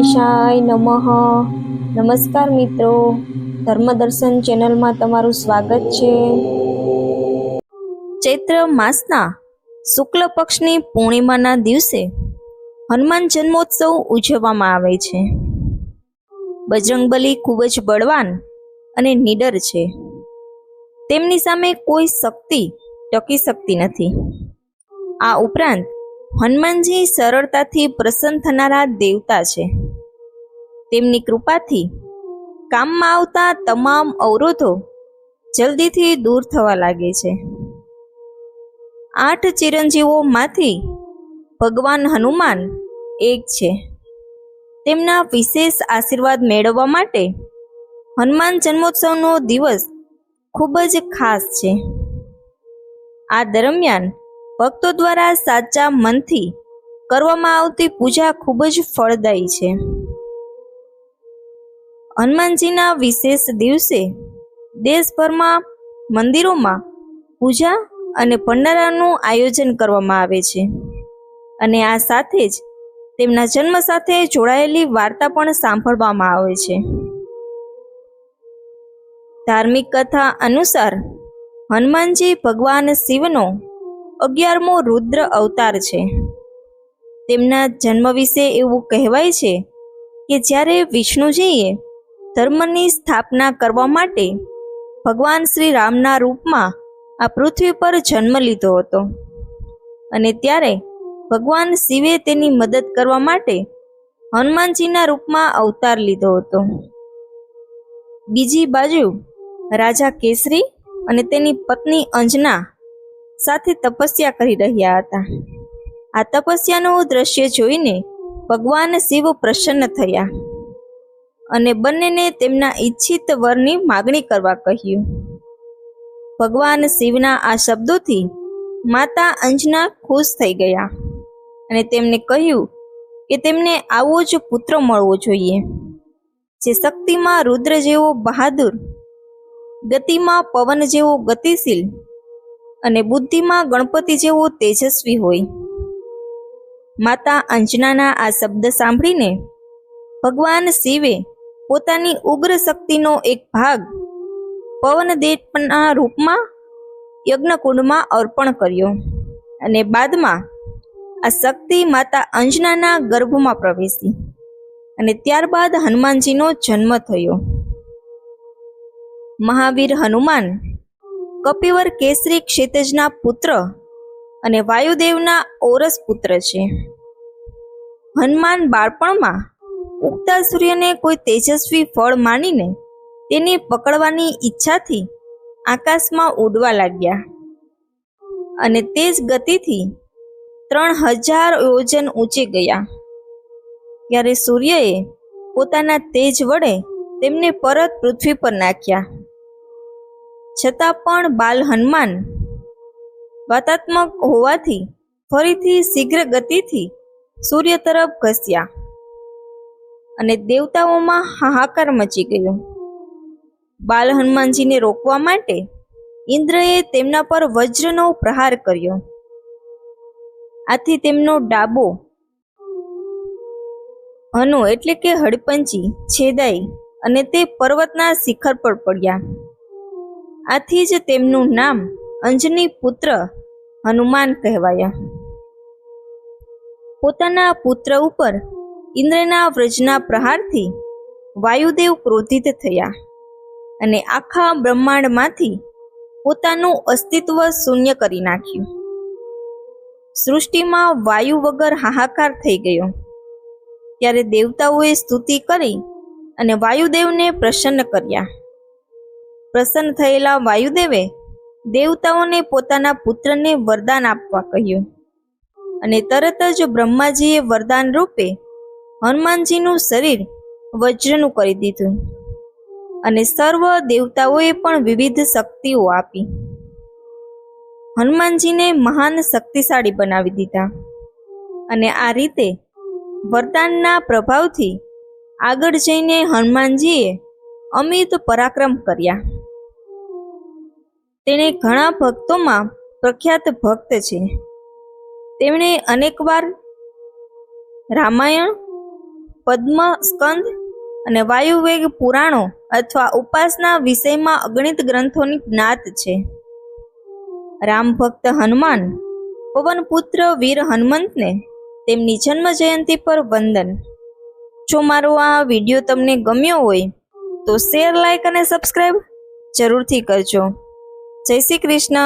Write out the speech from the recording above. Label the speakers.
Speaker 1: ગણેશાય નમઃ. નમસ્કાર મિત્રો. ધર્મદર્શન ચેનલમાં તમારું સ્વાગત છે. ચૈત્ર માસના શુક્લ પક્ષની પૂર્ણિમાના દિવસે હનુમાન જન્મોત્સવ ઉજવવામાં આવે છે. બજરંગબલી ખૂબ જ બળવાન અને નીડર છે. તેમની સામે કોઈ શક્તિ ટકી શકતી નથી. આ ઉપરાંત હનુમાનજી સરળતાથી પ્રસન્ન થનારા દેવતા છે. તેમની કૃપાથી કામમાં આવતા તમામ અવરોધો જલ્દીથી દૂર થવા લાગે છે. આઠ ચિરંજીવોમાંથી ભગવાન હનુમાન એક છે. તેમના વિશેષ આશીર્વાદ મેળવવા માટે હનુમાન જન્મોત્સવનો દિવસ ખૂબ જ ખાસ છે. આ દરમિયાન ભક્તો દ્વારા સાચા મનથી કરવામાં આવતી પૂજા ખૂબ જ ફળદાયી છે. હનુમાનજીના વિશેષ દિવસે દેશભરમાં મંદિરોમાં પૂજા અને ભંડારાનું આયોજન કરવામાં આવે છે. અને આ સાથે જ તેમના જન્મ સાથે જોડાયેલી વાર્તા પણ સાંભળવામાં આવે છે. ધાર્મિક કથા અનુસાર હનુમાનજી ભગવાન શિવનો અગિયારમો રુદ્ર અવતાર છે. તેમના જન્મ વિશે એવું કહેવાય છે કે જ્યારે વિષ્ણુજીએ ધર્મની સ્થાપના કરવા માટે ભગવાન શ્રી રામના રૂપમાં આ પૃથ્વી પર જન્મ લીધો હતો. અને ત્યારે ભગવાન શિવે તેની મદદ કરવા માટે હનુમાનજીના રૂપમાં અવતાર લીધો હતો. બીજી બાજુ રાજા કેસરી અને તેની પત્ની અંજના સાથે તપસ્યા કરી રહ્યા હતા. આ તપસ્યાનું દ્રશ્ય જોઈને ભગવાન શિવ પ્રસન્ન થયા. અને બંનેને તેમના ઈચ્છિત વરની માગણી કરવા કહ્યું. ભગવાન શિવના આ શબ્દોથી માતા અંજના ખુશ થઈ ગયા અને તેમને કહ્યું કે તેમને આવો જ પુત્ર મળવો જોઈએ, જે શક્તિમાં રુદ્ર જેવો બહાદુર, ગતિમાં પવન જેવો ગતિશીલ અને બુદ્ધિમાં ગણપતિ જેવો તેજસ્વી હોય. માતા અંજનાના આ શબ્દ સાંભળીને ભગવાન શિવે પોતાની ઉગ્ર શક્તિનો એક ભાગ પવનદેવના રૂપમાં યજ્ઞકુંડમાં અર્પણ કર્યો. અને બાદમાં આ શક્તિ માતા અંજનાના ગર્ભમાં પ્રવેશી. અને ત્યારબાદ હનુમાનજીનો જન્મ થયો. મહાવીર હનુમાન, કપિવર કેસરી ક્ષેત્રજના પુત્ર અને વાયુદેવના ઓરસ પુત્ર છે. હનુમાન બાળપણમાં ઉગતા સૂર્યને કોઈ તેજસ્વી ફળ માનીને તેને પકડવાની ઈચ્છાથી આકાશમાં ઉડવા લાગ્યા. અને તેજ ગતિથી ત્રણ હજાર યોજન ઊંચે ગયા. ત્યારે સૂર્યએ પોતાના તેજ વડે તેમને પરત પૃથ્વી પર નાખ્યા. છતાં પણ બાલ હનુમાન વાતાત્મક હોવાથી ફરીથી શીઘ્ર ગતિથી સૂર્ય તરફ ઘસ્યા. અને દેવતાઓમાં હાહાકાર મચી ગયો. બાલ હનુમાનજીને રોકવા માટે ઇન્દ્રએ તેમના પર વજ્રનો પ્રહાર કર્યો. આથી તેમનો ડાબો હનુ એટલે કે હડપંચી છેદાઈ અને તે પર્વતના શિખર પર પડ્યા. આથી જ તેમનું નામ અંજની પુત્ર હનુમાન કહેવાયા. પોતાના પુત્ર ઉપર ઇન્દ્રના વ્રજના પ્રહારથી વાયુદેવ ક્રોધિત થયા અને આખા બ્રહ્માંડમાંથી પોતાનું અસ્તિત્વ શૂન્ય કરી નાખ્યું. સૃષ્ટિમાં વાયુ વગર હાહાકાર થઈ ગયો. ત્યારે દેવતાઓએ સ્તુતિ કરી અને વાયુદેવને પ્રસન્ન કર્યા. પ્રસન્ન થયેલા વાયુદેવે દેવતાઓને પોતાના પુત્રને વરદાન આપવા કહ્યું અને તરત જ બ્રહ્માજીએ વરદાન રૂપે હનુમાનજીનું શરીર વજ્રનું કરી દીધું. અને સર્વ દેવતાઓએ પણ વિવિધ શક્તિઓ આપી. હનુમાનજીને મહાન શક્તિશાળી બનાવી દીધા. અને આ રીતે વરદાનના પ્રભાવથી આગળ જઈને હનુમાનજીએ અમિત પરાક્રમ કર્યા. તેણે ઘણા ભક્તોમાં પ્રખ્યાત ભક્ત છે. તેમણે અનેકવાર રામાયણ પદ્મ સ્કંદ અને વાયુવેગ પુરાણો અથવા ઉપાસના વિષયમાં અગણિત ગ્રંથોની જ્ઞાત છે. રામ ભક્ત હનુમાન પવનપુત્ર વીર હનુમંતને તેમની જન્મ જયંતિ પર વંદન. જો મારો આ વીડિયો તમને ગમ્યો હોય, તો શેર, લાઈક અને સબસ્ક્રાઈબ જરૂરથી કરજો. જય શ્રી કૃષ્ણ.